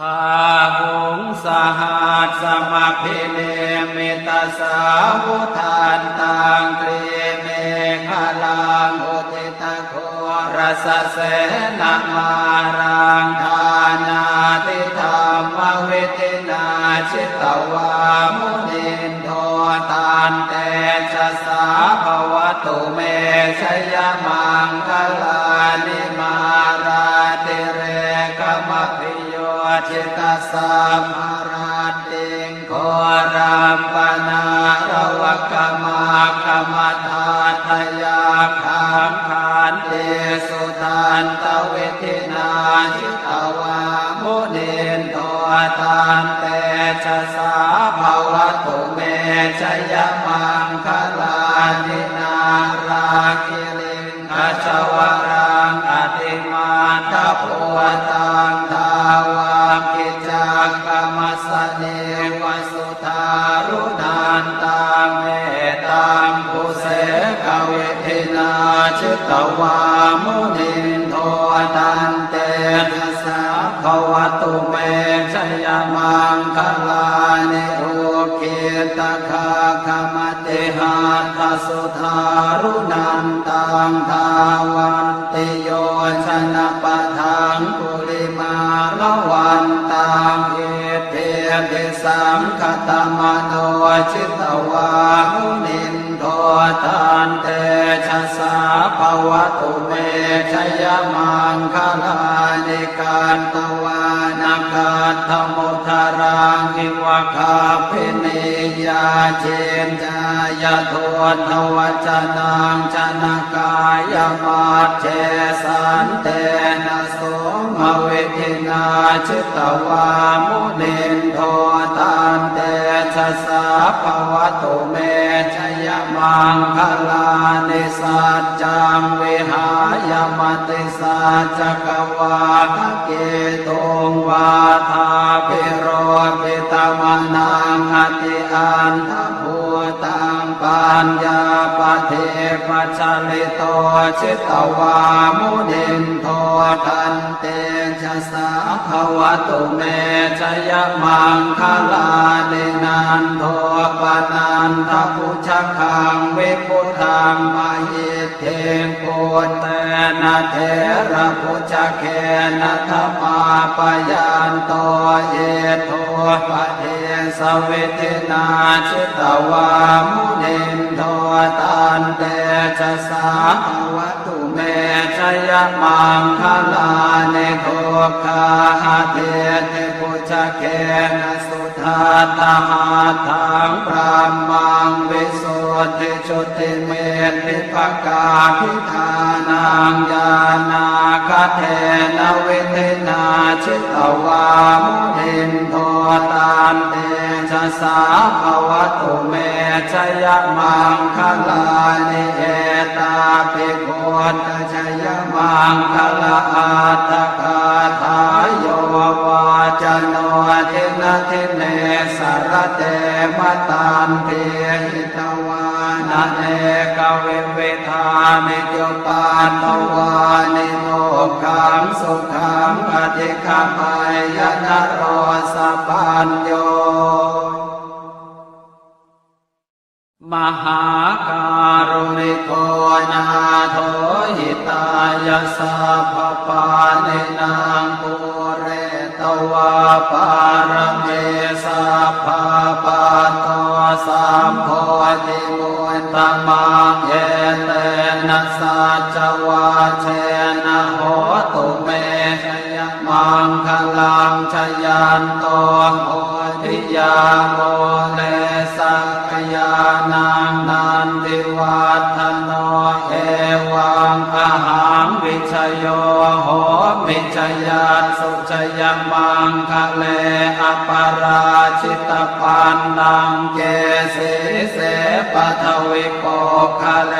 พาหงสหัสสมาพิเนมิตาสาวุทานตังกรีเมฆลังอุติตะโครสเสนามารังทานาติธรรมเวิตินาชิตวามุนินโทตานเตชะสาภวตุเมชยมังคลานิม ตาสามาราติงโครัมปนาระวกมากรรมทาทยาคังคานเตสุทันตเวทินาชิตวามุนินโททานเตชะสาภาวะตุเมชยมังคลานินาราคิลิ กรรมสเนวสุทารุนันตังเมตังกุเสกเวทินาชิตวามุนินโทตันเตทัสสะภวตุเมชยมังคลานิโอเกตคาคมติหาทสุทารุนันตังทาวัน ติสังคตมโนชิตวามุนินโททานเตชะสาภวตุเมชยมังคลานิการตวานาคาธมุทารังกิวะคาพินิยาเจนจายโททวจนังชนะกายมาเจสันเต วทินาชิตวามุนินโทตานเตชะสาภวตุเมชยมังคลานิสัจจังวิหายมติสัจจกวา ปัจลิโตชิตวามุนินโทตันเตชะสาภวตุเมชยมังคลาเนนันโทปนันทพุชคังวิพุทังมายิเทงโกเต นะเทระพุชเคนะธรรมาปยันโตเยโทปะเทสเวทินาชิตวามุนินโทตันเตชะสาภวตุเมชยมังคลาเนโทคาหาเทเทพุชเคนะสุทาตหาทังพระมังวิสุทธิจุติเม ติปกาพิธานังญาณาคเทนเวเทนาชิตวามเห็นโทตานเตชะสาภวตุเมชยมังคลานิเอตาภิโกตชยมัง หิตวานะเอกเวเวทานิจปานตวานิโมขังสุขังอธิคามายนโรสปัญโยมหาการุณิโกนาโทหิตายสัพ ตมังเยเตนะสัจวาเชนะโหตุเมชยมังคลังชยันโตโหติยาโมเลสักยานา โยโหมิจยาสุจยมังคะเลอปาราชิตปันนังเกสีเสปทวิโปคะเล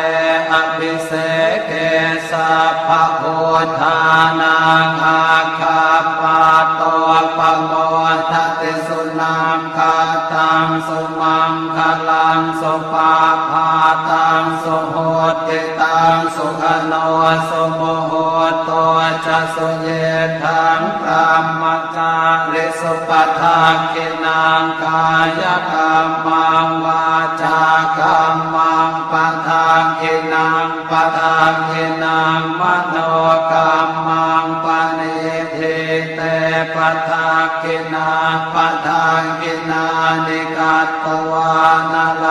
อภิเส งคาตังสุมังคลังสุปาพาตังสุโหติตังสุขโนสุโมโหโตจะสุเยทังพรหมจกาลิสุปทากินังกายกรรมังวาจากรรมังปทากินังปทากินังมโน กินาปทากินานิกัตตวานาล